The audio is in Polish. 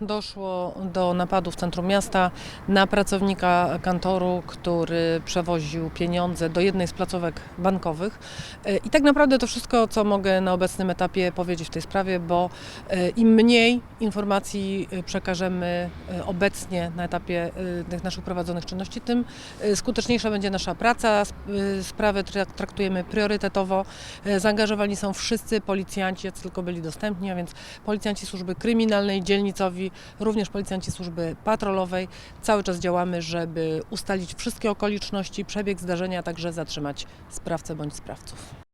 doszło do napadu w centrum miasta na pracownika kantoru, który przewoził pieniądze do jednej z placówek bankowych. E, I tak naprawdę to wszystko, co mogę na obecnym etapie powiedzieć w tej sprawie, bo e, im mniej informacji e, przekażemy obecnie na etapie tych naszych prowadzonych czynności, tym skuteczniejsza będzie nasza praca. Sp- Sprawę trak- traktujemy priorytetowo. Zaangażowani są wszyscy policjanci, jacy tylko byli dostępni, a więc policjanci służby kryminalnej, również policjanci służby patrolowej. Cały czas działamy, żeby ustalić wszystkie okoliczności, przebieg zdarzenia, a także zatrzymać sprawcę bądź sprawców.